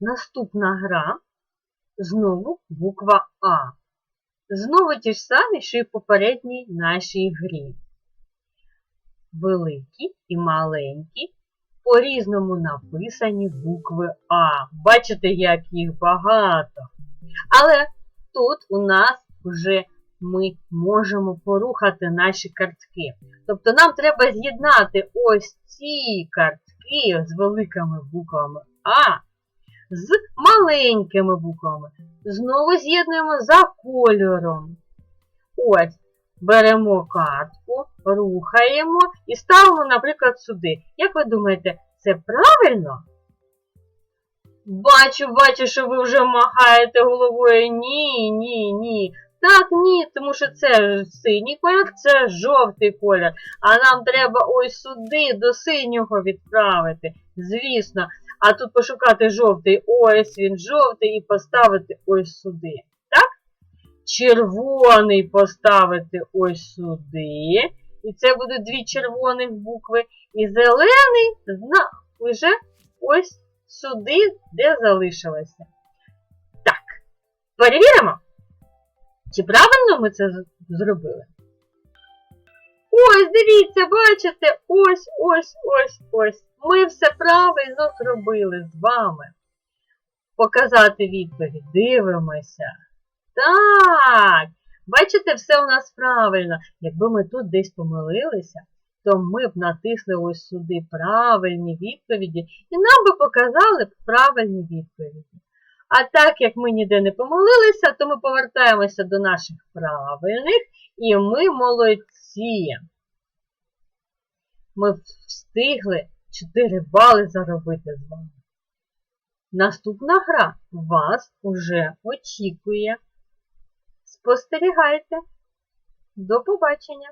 Наступна гра знову буква А. Знову ті ж самі, що й в попередній нашій грі. Великі і маленькі, по-різному написані букви А. Бачите, як їх багато. Але тут у нас вже ми можемо порухати наші картки. Тобто нам треба з'єднати ось ці картки з великими буквами А з маленькими буквами. Знову з'єднуємо за кольором. Ось, беремо картку, рухаємо і ставимо, наприклад, сюди. Як ви думаєте, це правильно? Бачу, бачу, що ви вже махаєте головою. Ні, ні, ні. Так, ні, тому що це синій колір, це жовтий колір. А нам треба ось сюди, до синього відправити. Звісно. А тут пошукати жовтий, ось він жовтий, і поставити ось сюди. Так? Червоний поставити ось сюди. І це будуть дві червоних букви. І зелений зна... вже ось сюди, де залишилося. Так, перевіримо, чи правильно ми це зробили. Ось, дивіться, бачите, ось, ось, ось, ось. Ми все правильно зробили з вами. Показати відповідь. Дивимося. Так, бачите, все у нас правильно. Якби ми тут десь помилилися, то ми б натисли ось сюди правильні відповіді і нам би показали б правильні відповіді. А так як ми ніде не помилилися, то ми повертаємося до наших правильних і ми молодці. Ми встигли 4 бали заробити з вами. Наступна гра вас уже очікує. Спостерігайте. До побачення!